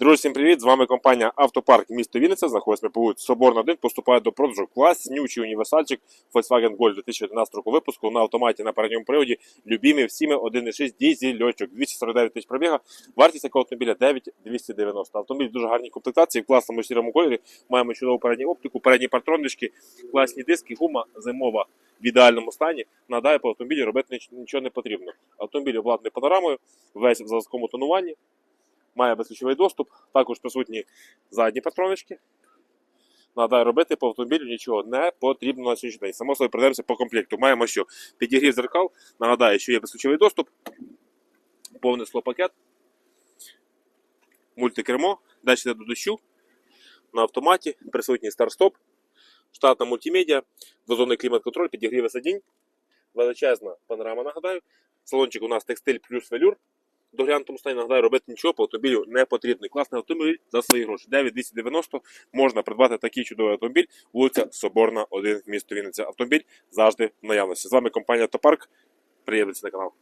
Друзі, всім привіт! З вами компанія Автопарк місто Вінниця. Знаходиться по вулиці Соборна 1. Поступає до продажу класнючий універсальчик Volkswagen Golf 2011 року випуску на автоматі на передньому приводі. Любімі всіми 1.6 дізельочок 249 тисяч пробіга. Вартість такого автомобіля 9290. Автомобіль в дуже гарній комплектації, в класному сірому кольорі. Маємо чудову передню оптику, передні партроннички, класні диски, гума зимова в ідеальному стані. Нагадаю, по автомобілі робити нічого не потрібно. Автомобіль обладнаний панорамою, весь в заводському тонуванні має безключовий доступ, також присутні задні патронички. Нагадаю, робити по автомобілю нічого не потрібно на сьогоднішній день. Само собою придеремося по комплекту. Маємо що? Підігрів зеркал. Нагадаю, що є безключовий доступ, повний склопакет, мультикермо, датчик до дощу, на автоматі, присутній старт-стоп, штатна мультимедіа, двозонний клімат-контроль, підігріви сидінь, величезна панорама, нагадаю. Салончик у нас текстиль плюс велюр доглянутому стані нагадаю, робити нічого по автомобілю не потрібно. Класний автомобіль за свої гроші. 9290 можна придбати такий чудовий автомобіль. Вулиця Соборна, 1, місто Вінниця. Автомобіль завжди в наявності. З вами компанія Топарк. Приєднуйтесь на канал.